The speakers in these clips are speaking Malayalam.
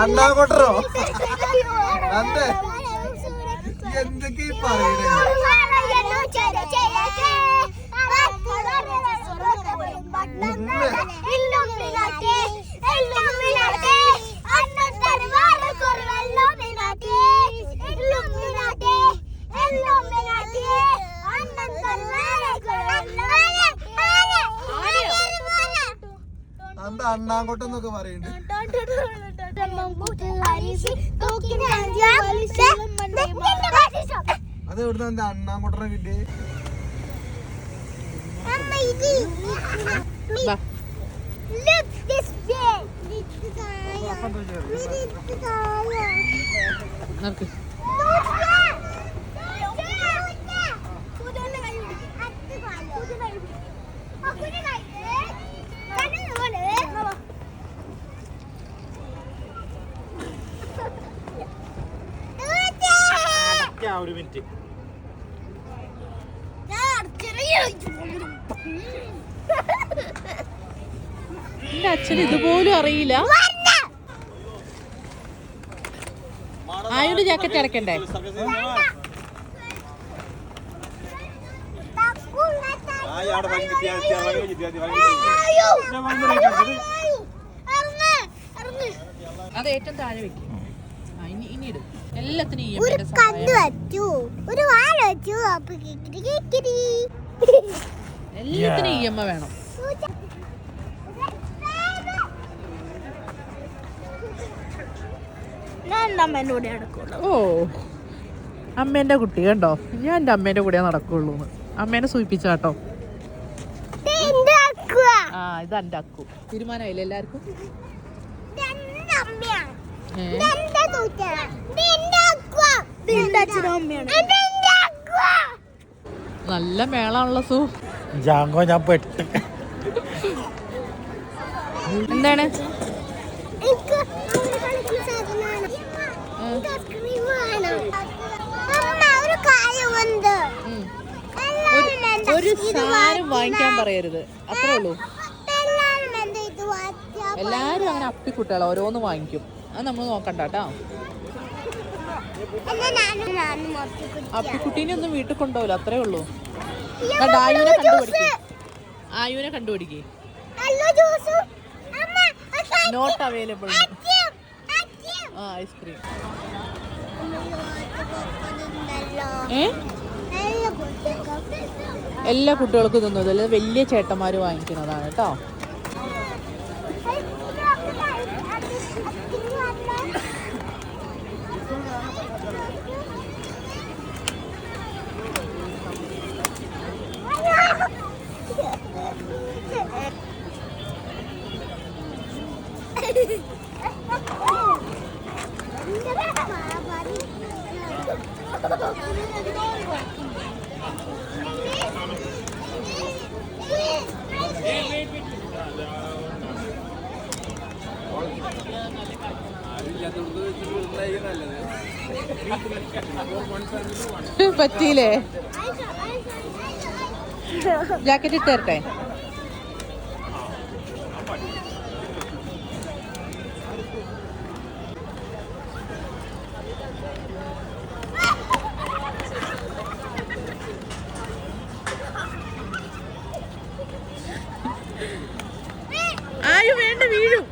അണ്ണാ കൊട്ടറോ നന്ദേ എന്തൊക്കെ പറയണേ എന്താ അണ്ണാങ്കോട്ടെന്നൊക്കെ പറയുന്നുണ്ട് അത് എവിടുന്ന എന്താ അണ്ണാങ്കോട്ടനെ കിട്ടിയേ. Look this way. This guy. This guy. നടക്ക് ഒരു മിനിറ്റ്. എന്റെ അച്ഛൻ ഇതുപോലും അറിയില്ല. ആയുടെ ജാക്കറ്റ് അടക്കണ്ടേ അത് ഏറ്റവും താഴെ വെക്കും. ആ, ഇനി ഇനി ഇടും. എല്ലാത്തിനും ഈ ഒരു കണ്ണ് വെച്ചു ഒരു വാൽ വെച്ചു അപ്പൊ എല്ലാത്തിനും വേണം. ഓ. അമ്മേന്റെ കുട്ടി കണ്ടോ? ഞാൻ എന്റെ അമ്മേന്റെ കൂടെ നടക്കുള്ളൂ അമ്മേനെ സൂചിപ്പിച്ചാട്ടോ ആ ഇത് എന്റെ അക്കു. തീരുമാനമായില്ല എല്ലാവർക്കും? നല്ല മേളാണല്ലോ സു. ജാങ്കോ ഞാൻ പെട്ട്. എന്താണ്. ഒരു സാധനം വാങ്ങിക്കാൻ പറയരുത്. അത്രേ ഉള്ളൂ. എല്ലാരും അങ്ങനെ അപ്പിക്കുട്ടികളെ. ഓരോന്ന് വാങ്ങിക്കും. അത് നമ്മൾ നോക്കണ്ട കേട്ടോ. അപ്പിക്കുട്ടീനെ ഒന്നും വീട്ടിൽ കൊണ്ടുപോകില്ല അത്രേ ഉള്ളൂ. ആയുനെ കണ്ടുപിടിക്കേ. ആയുവിനെ കണ്ടുപിടിക്കേ. നോട്ട് അവൈലബിൾ ആ ഐസ്ക്രീം. ഏ? എല്ലാ കുട്ടികൾക്കും ഇതൊന്നും ഇതല്ല വലിയ ചേട്ടന്മാർ വാങ്ങിക്കുന്നതാണ് കേട്ടോ. പറ്റിയില്ലേ? ജാക്കറ്റ് ഇട്ട് ആയു വേണ്ട വീഴും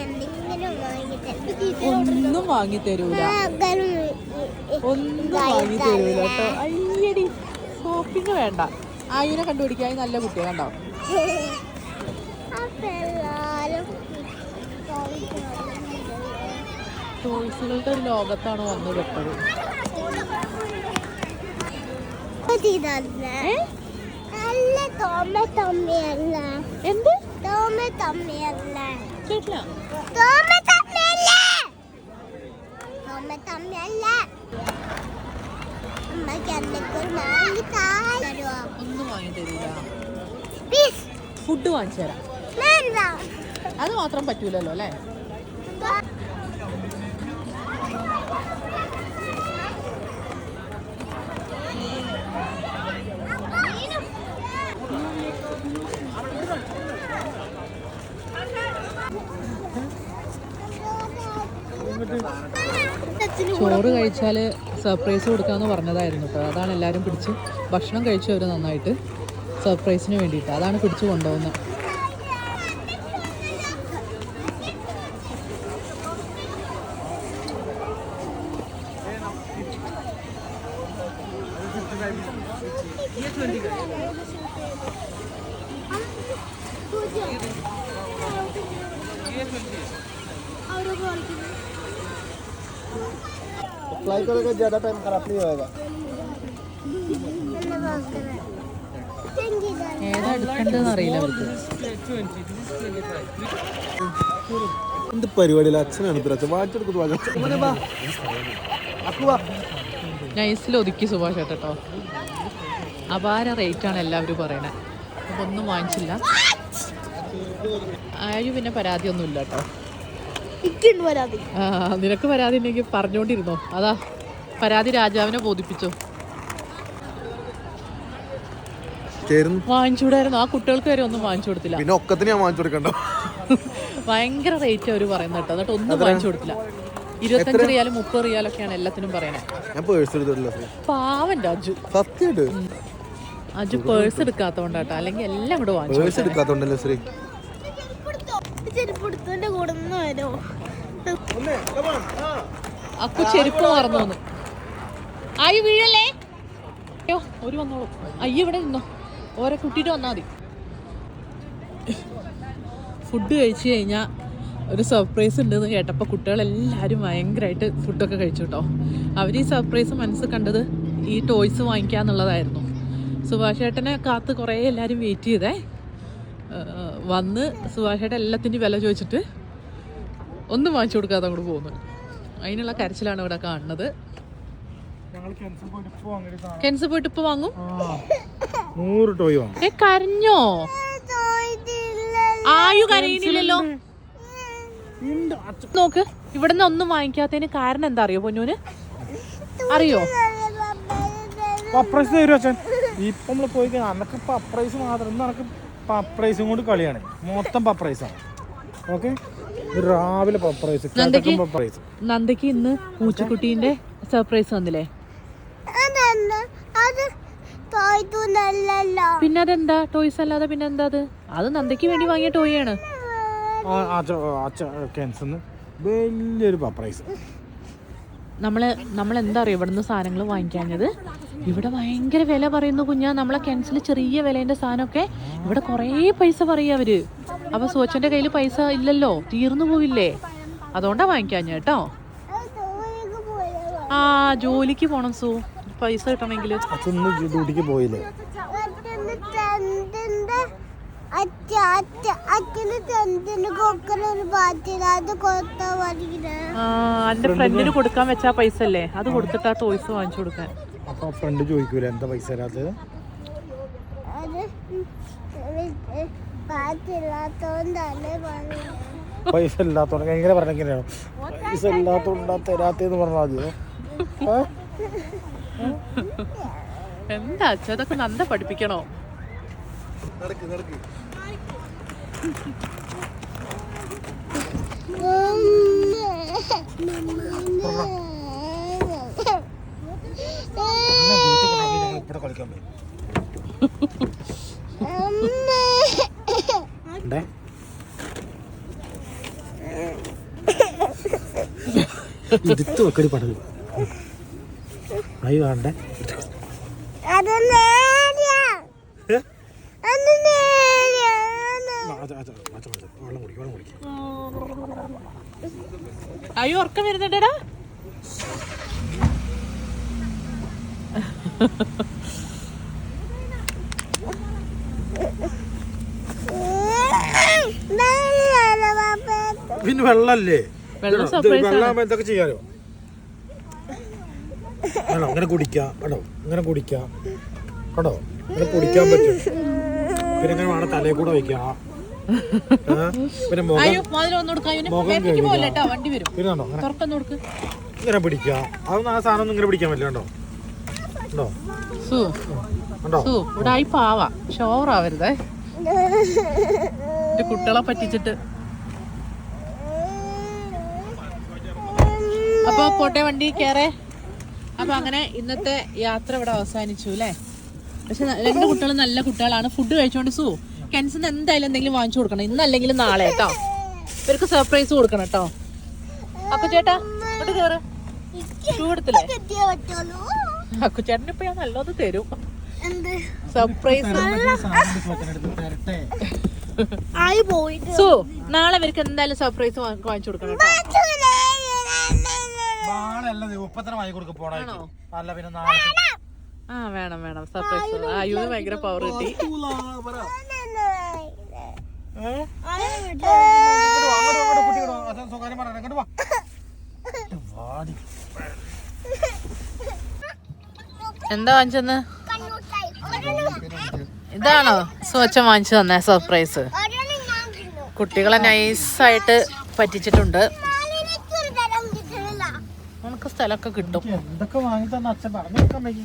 എന്തെങ്കിലും വാങ്ങിയിട്ട് ഒന്നും വാങ്ങി തരൂല ഒന്നും വാങ്ങി തരൂല കേട്ടോ. അയ്യടി ഷോപ്പിംഗ് വേണ്ട. ആയിനെ കണ്ടുപിടിക്കാൻ നല്ല കുട്ടിയെ കണ്ടോ? ടോയ്സുകളുടെ ഒരു ലോകത്താണ് വന്നു പെട്ടത് എന്ത്? കേട്ടില്ല. അമ്മയല്ല അമ്മയ്ക്ക് എന്തൊക്കെ വാങ്ങി തരുമോ ഒന്നും വാങ്ങി തരൂല. ഫുഡ് വാങ്ങിച്ചു തരാം. അത് മാത്രം പറ്റൂലല്ലോ അല്ലേ? Thank you. ചോറ് കഴിച്ചാൽ സർപ്രൈസ് കൊടുക്കാമെന്ന് പറഞ്ഞതായിരുന്നു കേട്ടോ അതാണ് എല്ലാവരും പിടിച്ച് ഭക്ഷണം കഴിച്ചു അവർ നന്നായിട്ട് സർപ്രൈസിന് വേണ്ടിയിട്ട്. അതാണ് പിടിച്ചു കൊണ്ടുപോകുന്നത്. फ्लाई करोगे ज्यादा टाइम खराब नहीं होएगा ഏതാ എടുക്കേണ്ടതെന്ന് അറിയില്ല അവർക്ക് എന്ത് പരിപാടിയില്ല അച്ഛനാണ് ഇത്ര അച്ഛൻ വാങ്ങിച്ചെടുക്കുന്നത് നൈസിൽ ഒതുക്കി സുഭാഷ് കേട്ടോ അപാര റേറ്റാണ് എല്ലാവരും പറയണത് അപ്പോൾ ഒന്നും വാങ്ങിച്ചില്ല ആരും പിന്നെ പരാതിയൊന്നുമില്ല കേട്ടോ ഇക്കുണ്ട് പരാതി ആ, നിനക്ക് പരാതി ഉണ്ടെങ്കിൽ പറഞ്ഞോണ്ടിരുന്നോ. അതാ പരാതി രാജാവിനെ ബോധിപ്പിച്ചോ. വാങ്ങിച്ചുവിടായിരുന്നു. ആ കുട്ടികൾക്ക് വരെ ഒന്നും വാങ്ങിച്ചു കൊടുത്തില്ല. പിന്നെ ഒക്കത്തിന് ഞാൻ വാങ്ങിച്ചു കൊടുക്കണ്ടോ? ഭയങ്കര റേറ്റ് അവർ പറയുന്നത് കേട്ടോ. എന്നിട്ട് ഒന്നും വാങ്ങിച്ചു കൊടുത്തില്ല. ഇരുപത്തഞ്ച് റിയാലും മുപ്പത് റിയാലൊക്കെയാണ് എല്ലാത്തിനും പറയണേ പാവന്റെ അജു സത്യമായിട്ട്? അജു പേഴ്സ് എടുക്കാത്തോണ്ടാട്ടോ അല്ലെങ്കിൽ എല്ലാം കൂടെ വാങ്ങിച്ചു പേഴ്സ് എടുക്കാത്തോണ്ടല്ലേ ശ്രീ ചെരുപ്പെടുത്തോന്റെ കൂടെ നിന്ന് വരോ? അക്കു ചെരുപ്പ് മറന്നു വന്നു. ആയി വീഴല്ലേ? അയ്യോ ഒരു വന്നോളൂ. അയ്യ ഇവിടെ നിന്നോ. ഓരെ കുട്ടിയിട്ട് വന്നാൽ മതി. ഫുഡ് കഴിച്ചു കഴിഞ്ഞാൽ ഒരു സർപ്രൈസ് ഉണ്ടെന്ന് കേട്ടപ്പോൾ കുട്ടികളെല്ലാവരും ഭയങ്കരമായിട്ട് ഫുഡൊക്കെ കഴിച്ചു കേട്ടോ അവർ ഈ സർപ്രൈസ് മനസ്സിൽ കണ്ടത് ഈ ടോയ്സ് വാങ്ങിക്കാന്നുള്ളതായിരുന്നു. സുഭാഷ് ഏട്ടനെ കാത്ത് കുറേ എല്ലാവരും വെയിറ്റ് ചെയ്തേ. വന്ന് സുഭാഷയുടെ എല്ലാത്തിന്റെയും എല്ലാത്തിന്റെ വില ചോദിച്ചിട്ട് ഒന്നും വാങ്ങിച്ചു കൊടുക്കാതെ അങ്ങോട്ട് പോകുന്നു. അതിനുള്ള കരച്ചിലാണ് ഇവിടെ കാണുന്നത്. കെൻസ് പോയിട്ട് ഇപ്പൊ വാങ്ങും? നൂറ് ടോയ് വാങ്ങും. ഏ കരഞ്ഞോ? ആയു കരയുന്നില്ലല്ലോ. നോക്ക് ഇവിടുന്ന് ഒന്നും വാങ്ങിക്കാത്തതിന് കാരണം എന്താ അറിയോ പൊന്നൂന്? അറിയോ? അച്ഛൻ. ഇപ്പം നമ്മൾ പോയി കഴിഞ്ഞാൽ അന്നൊക്കെ പപ്രൈസ് മാത്രം ഇന്ന് പപ്രൈസും കൊണ്ട് കളിയാണ്. മൊത്തം പപ്രൈസാണ് ഓക്കെ രാവിലെ പപ്രൈസ് പപ്രൈസ് നന്ദയ്ക്ക് ഇന്ന് മൂച്ചക്കുട്ടീന്റെ സർപ്രൈസ് വന്നില്ലേ? പിന്നെ അതെന്താ? ടോയ്സ് അല്ലാതെ പിന്നെ എന്താ അത്? അത് നന്ദയ്ക്ക് വേണ്ടി വാങ്ങിയ ടോയ് ആണ്. വലിയൊരു പപ്രൈസ് നമ്മൾ നമ്മൾ എന്താ അറിയോ ഇവിടുന്ന് സാധനങ്ങൾ വാങ്ങിക്കാഞ്ഞത്? ഇവിടെ ഭയങ്കര വില പറയുന്നു കുഞ്ഞാ. നമ്മളെ കെൻസിൽ ചെറിയ വിലേന്റെ സാധനമൊക്കെ ഇവിടെ കുറേ പൈസ പറയും അവർ അപ്പൊ സോച്ചന്റെ കയ്യിൽ പൈസ ഇല്ലല്ലോ തീർന്നു പോവില്ലേ? അതുകൊണ്ടാണ് വാങ്ങിക്കാഞ്ഞ കേട്ടോ. ആ ജോലിക്ക് പോണം സു. പൈസ കിട്ടണമെങ്കിൽ ഡ്യൂട്ടിക്ക് പോയില്ലേ? അച്ഛ അച്ഛ അച്ഛന് ചന്തിന് കൊക്കനൊരു പാറ്റിന് അത് കൊടുത്താ ആ എന്റെ ഫ്രണ്ടിന് കൊടുക്കാൻ വെച്ചാ പൈസ അല്ലേ? അത് കൊടുത്തിട്ടാ ടോയ്സ് വാങ്ങിച്ചു കൊടുക്കാൻ. അപ്പൊ ഫ്രണ്ട് ചോദിക്കൂല എന്താ പൈസ തരാത്തത് അത്? പൈസ ഇല്ലാത്തോണ്ട് എങ്ങനെ പറഞ്ഞെങ്ങനെയാണ് പൈസ ഇല്ലാത്തോണ്ടാ തരാത്തേന്ന് പറഞ്ഞാൽ മതിയോ? എന്താ അച്ഛാ? അതൊക്കെ നന്ന പഠിപ്പിക്കണോ? നടക്ക് നടക്ക്. ഇവിടെ കളിക്കാൻ എടുത്ത് വെക്കടി പടൽ ആയി വേണ്ടേ അത് നേരാ ഏ? അത് നേരാ ആ, അച്ഛ, അച്ഛ, അച്ഛ, അച്ഛ, വെള്ളം കുടിക്കും വെള്ളം കുടിക്കും അയ്യോ ഉറക്കം വരുന്നുണ്ടടാ. പിന്നെ വെള്ളല്ലേ? വെള്ളം എന്തൊക്കെ ചെയ്യാലോ? ആണോ അങ്ങനെ കുടിക്കാം. കേട്ടോ ഇങ്ങനെ കുടിക്കാം. കേട്ടോ അങ്ങനെ കുടിക്കാൻ പറ്റും. പിന്നെ അങ്ങനെ വേണം തലയിൽ കൂടെ വയ്ക്കാം. ഏ? പിന്നെ മുഖം ഇങ്ങനെ പിടിക്കാം. അതൊന്നും ആ സാധനം ഇങ്ങനെ പിടിക്കാൻ പറ്റില്ല കേട്ടോ ഉണ്ടോ ഉണ്ടോ ഇവിടെ ആയി പാവാ. ഷോറാവരുതേ. കുട്ടികളെ പറ്റിച്ചിട്ട്. അപ്പൊ പോട്ടെ വണ്ടി കയറേ അപ്പൊ അങ്ങനെ ഇന്നത്തെ യാത്ര ഇവിടെ അവസാനിച്ചു അല്ലേ? പക്ഷെ രണ്ട് കുട്ടികളും നല്ല കുട്ടികളാണ്. ഫുഡ് കഴിച്ചോണ്ട് സു. കെൻസിന് എന്തായാലും എന്തെങ്കിലും വാങ്ങിച്ചു കൊടുക്കണം. ഇന്നല്ലെങ്കിൽ നാളെ കേട്ടോ ഇവർക്ക് സർപ്രൈസ് കൊടുക്കണം കേട്ടോ അക്കു ചേട്ടാ ഇങ്ങോട്ട് കേറ്. ഷൂ എടുത്തില്ലേ കിട്ടിയേ പറ്റുള്ളൂ അക്കു ചേട്ടന് ഇപ്പൊ ഞാൻ നല്ലത് തരും എന്ത് സർപ്രൈസ് തരട്ടെ. ആയി പോയിട്ട് സു നാളെ ഇവർക്ക് എന്തായാലും സർപ്രൈസ് വാങ്ങിച്ചു കൊടുക്കണം ആ വേണം വേണം. സർപ്രൈസ് അയ്യോ ഭയങ്കര പവർ കിട്ടി. എന്താ വാങ്ങിച്ചെന്ന്? ഇതാണോ? സുവച്ച വാങ്ങിച്ചു തന്നെ സർപ്രൈസ് കുട്ടികളെ നൈസായിട്ട് പറ്റിച്ചിട്ടുണ്ട്. നമുക്ക് സ്ഥലമൊക്കെ കിട്ടും. എനിക്ക് എന്തൊക്കെ വാങ്ങി തന്നെ അച്ഛൻ പറഞ്ഞു കൊടുക്കാൻ വയ്യ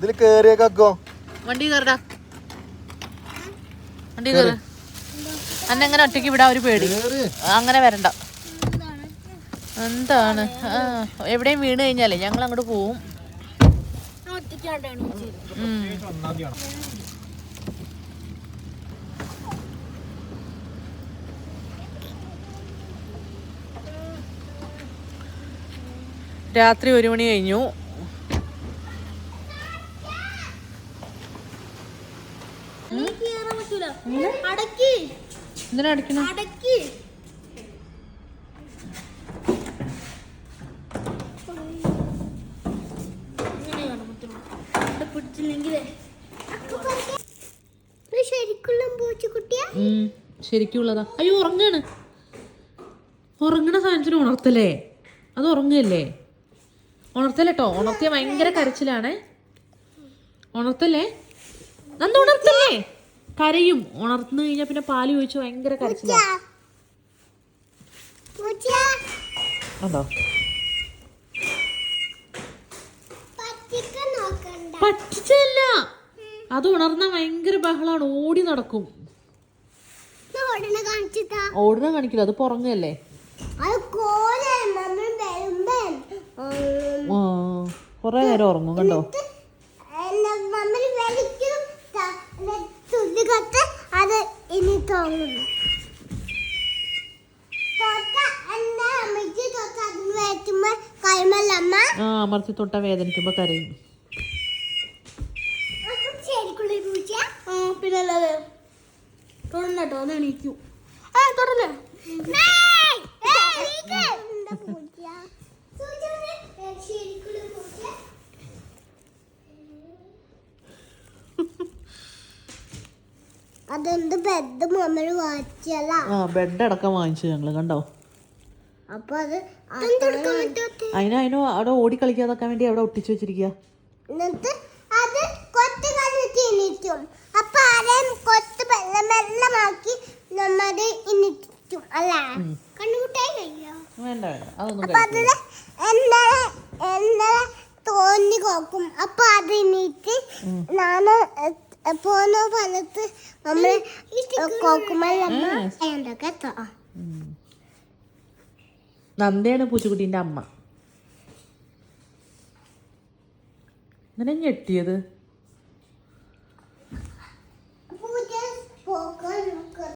ഇതിൽ കേറിയേക്കോ വണ്ടി കയറടാ വണ്ടി കയറ് അന്നെ അങ്ങനെ ഒറ്റയ്ക്ക് വിടാ ഒരു പേടി. അങ്ങനെ വരണ്ട. എന്താണ്? എവിടെയും വീണ് കഴിഞ്ഞാലേ ഞങ്ങൾ അങ്ങോട്ട് പോവും. രാത്രി ഒരു മണി കഴിഞ്ഞു അടക്കി എന്തിനാ അടിക്കണം? ശരിക്കുള്ളതാ. അയ്യോ ഉറങ്ങാണ്. ഉറങ്ങണ സാധനത്തിന് ഉണർത്തല്ലേ അത് ഉറങ്ങല്ലേ? ഉണർത്തല്ലേട്ടോ ഉണർത്തിയ ഭയങ്കര കരച്ചിലാണേ. ഉണർത്തല്ലേ? നന്ദ ഉണർത്തല്ലേ? കരയും. ഉണർന്നു കഴിഞ്ഞാൽ പിന്നെ പാൽ ചോദിച്ചു ഭയങ്കര കരച്ചിലാ. പൂച്ച അതോ പറ്റിക്കാൻ നോക്കണ്ട പറ്റിച്ചല്ല അത് ഉണർന്ന ഭയങ്കര ബഹളാണ്. ഓടി നടക്കും. ഓടുന്ന കാണിക്കില്ല. അത് പുറങ്ങല്ലേ? കൊറേ നേരം ഉറങ്ങും കണ്ടോ നമ്മൾ വലിക്കും തുള്ളി കത്ത് അത് ഇനി തോന്നുന്നു തൊട്ട എന്നാ അമ്മയ്ക്ക് തൊട്ട അതിന് വേറ്റുമ്പോ കൈമല്ലമ്മ ആ അമർത്തി തൊട്ട വേദനിക്കുമ്പോ കരയും. പിന്നല്ലാതെ തൊടണ്ടോ അത് എണീക്കൂ ആ തൊടല്ലേ? അതെന്ത് ബെഡ് ആ ബെഡ് അടക്കം വാങ്ങിച്ചു ഞങ്ങൾ കണ്ടോ? അപ്പൊ അത് അതിന് അതിന് അവിടെ ഓടി കളിക്കാതാക്കാൻ വേണ്ടി അവിടെ ഒട്ടിച്ചു വെച്ചിരിക്കുക എന്നിട്ട് അത് കൊത്ത് കളിച്ച് ഇനിറ്റും അപ്പൊ ആരെയും കൊത്ത് മെല്ലെ മെല്ലമാക്കി നമ്മത് ഇനിറ്റും അല്ല? കണ്ണുമുട്ടായി കഴിയോ വേണ്ട വേണ്ട. അതൊന്നും അപ്പൊ അതിൽ തോന്നി കോക്കും. അപ്പൊ അത് നാണ് പോന്ന ഫലത്ത് നമ്മൾ എത്തോ നന്ദയാണ് പൂച്ചക്കുട്ടീന്റെ അമ്മ. ഞെട്ടിയത്.